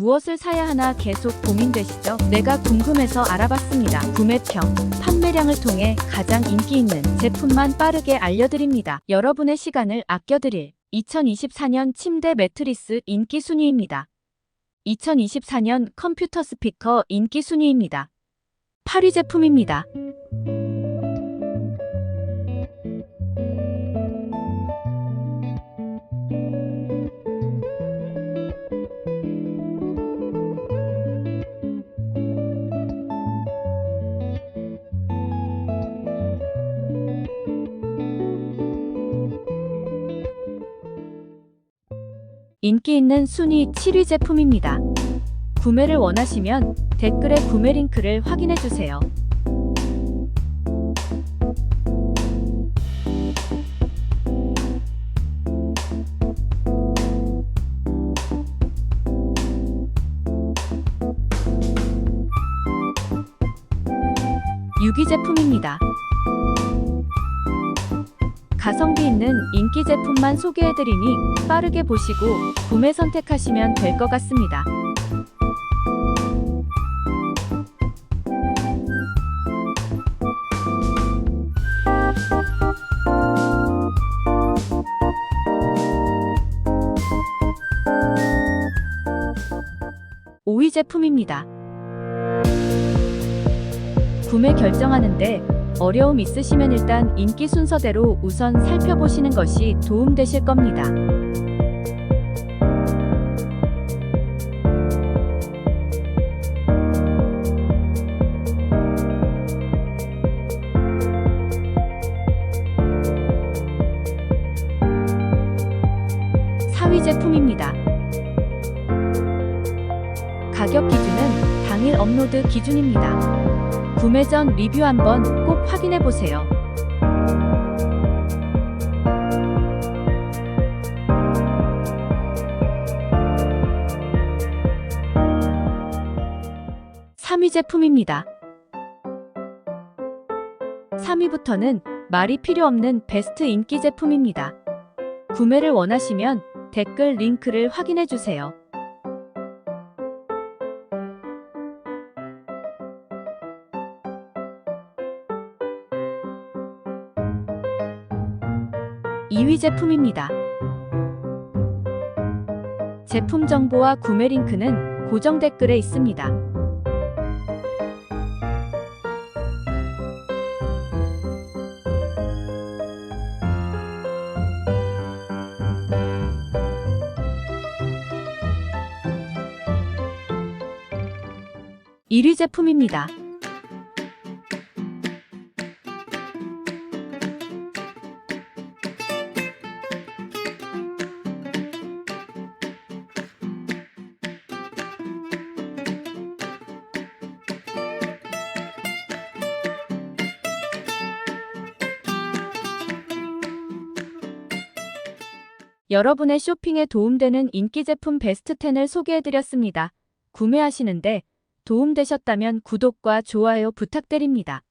무엇을 사야 하나 계속 고민되시죠? 내가 궁금해서 알아봤습니다. 구매평, 판매량을 통해 가장 인기 있는 제품만 빠르게 알려드립니다. 여러분의 시간을 아껴드릴 2024년 침대 매트리스 인기 순위입니다. 2024년 컴퓨터 스피커 인기 순위입니다. 8위 제품입니다. 인기 있는 순위 7위 제품입니다. 구매를 원하시면 댓글에 구매 링크를 확인해 주세요. 유기 제품입니다. 가성비 있는 인기 제품만 소개해드리니 빠르게 보시고 구매 선택하시면 될 것 같습니다. 오위 제품입니다. 구매 결정하는데 어려움 있으시면 일단 인기 순서대로 우선 살펴보시는 것이 도움되실 겁니다. 사위 제품입니다. 가격 기준은 당일 업로드 기준입니다. 구매 전 리뷰 한번 꼭 확인해 보세요. (3위) 제품입니다. 3위부터는 말이 필요 없는 베스트 인기 제품입니다. 구매를 원하시면 댓글 링크를 확인해 주세요. 2위 제품입니다. 제품 정보와 구매 링크는 고정 댓글에 있습니다. (1위) 제품입니다. 여러분의 쇼핑에 도움되는 인기 제품 베스트 10을 소개해드렸습니다. 구매하시는데 도움되셨다면 구독과 좋아요 부탁드립니다.